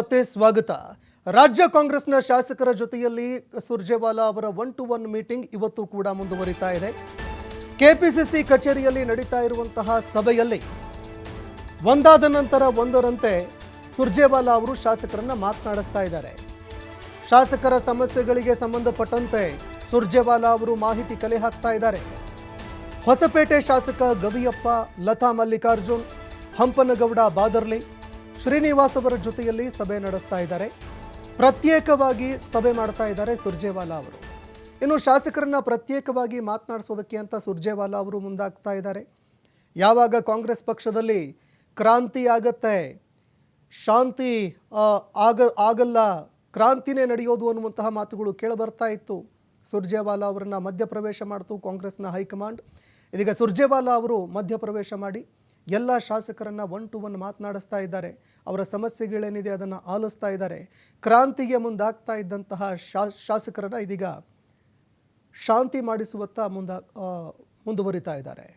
ಮತ್ತೆ ಸ್ವಾಗತ. ರಾಜ್ಯ ಕಾಂಗ್ರೆಸ್ನ ಶಾಸಕರ ಜೊತೆಯಲ್ಲಿ ಸುರ್ಜೇವಾಲಾ ಅವರ ಒನ್ ಟು ಒನ್ ಮೀಟಿಂಗ್ ಇವತ್ತು ಕೂಡ ಮುಂದುವರಿತಾ ಇದೆ. ಕೆಪಿಸಿಸಿ ಕಚೇರಿಯಲ್ಲಿ ನಡೀತಾ ಇರುವಂತಹ ಸಭೆಯಲ್ಲಿ ಒಂದಾದ ನಂತರ ಒಂದರಂತೆ ಸುರ್ಜೇವಾಲಾ ಅವರು ಶಾಸಕರನ್ನ ಮಾತನಾಡಿಸ್ತಾ ಇದ್ದಾರೆ. ಶಾಸಕರ ಸಮಸ್ಯೆಗಳಿಗೆ ಸಂಬಂಧಪಟ್ಟಂತೆ ಸುರ್ಜೇವಾಲಾ ಅವರು ಮಾಹಿತಿ ಕಲೆ ಹಾಕ್ತಾ ಇದ್ದಾರೆ. ಹೊಸಪೇಟೆ ಶಾಸಕ ಗವಿಯಪ್ಪ, ಲತಾ ಮಲ್ಲಿಕಾರ್ಜುನ್, ಹಂಪನಗೌಡ, ಬಾದರ್ಲಿ ಶ್ರೀನಿವಾಸ್ ಅವರ ಜೊತೆಯಲ್ಲಿ ಸಭೆ ನಡೆಸ್ತಾ ಇದ್ದಾರೆ. ಪ್ರತ್ಯೇಕವಾಗಿ ಸಭೆ ಮಾಡ್ತಾ ಇದ್ದಾರೆ ಸುರ್ಜೇವಾಲಾ ಅವರು. ಇನ್ನು ಶಾಸಕರನ್ನ ಪ್ರತ್ಯೇಕವಾಗಿ ಮಾತನಾಡಿಸೋದಕ್ಕೆ ಅಂತ ಸುರ್ಜೇವಾಲಾ ಅವರು ಮುಂದಾಗ್ತಾ ಇದ್ದಾರೆ. ಯಾವಾಗ ಕಾಂಗ್ರೆಸ್ ಪಕ್ಷದಲ್ಲಿ ಕ್ರಾಂತಿ ಆಗತ್ತೆ, ಶಾಂತಿ ಆಗ, ಆಗಲ್ಲ, ಕ್ರಾಂತಿನೇ ನಡೆಯೋದು ಅನ್ನುವಂತಹ ಮಾತುಗಳು ಕೇಳಬರ್ತಾ ಇತ್ತು. ಸುರ್ಜೇವಾಲಾ ಅವರನ್ನ ಮಧ್ಯಪ್ರವೇಶ ಮಾಡ್ತು ಕಾಂಗ್ರೆಸ್ನ ಹೈಕಮಾಂಡ್. ಇದೀಗ ಸುರ್ಜೇವಾಲಾ ಅವರು ಮಧ್ಯಪ್ರವೇಶ ಮಾಡಿ. ಎಲ್ಲ ಶಾಸಕರನ್ನು ಒನ್ ಟು ಒನ್ ಮಾತನಾಡಿಸ್ತಾ ಇದ್ದಾರೆ. ಅವರ ಸಮಸ್ಯೆಗಳೇನಿದೆ ಅದನ್ನು ಆಲಿಸ್ತಾ ಇದ್ದಾರೆ. ಕ್ರಾಂತಿಗೆ ಮುಂದಾಗ್ತಾ ಇದ್ದಂತಹ ಶಾ, ಶಾಸಕರನ್ನು ಇದೀಗ ಶಾಂತಿ ಮಾಡಿಸುವತ್ತ ಮುಂದ ಮುಂದುವರಿತಾ ಇದ್ದಾರೆ.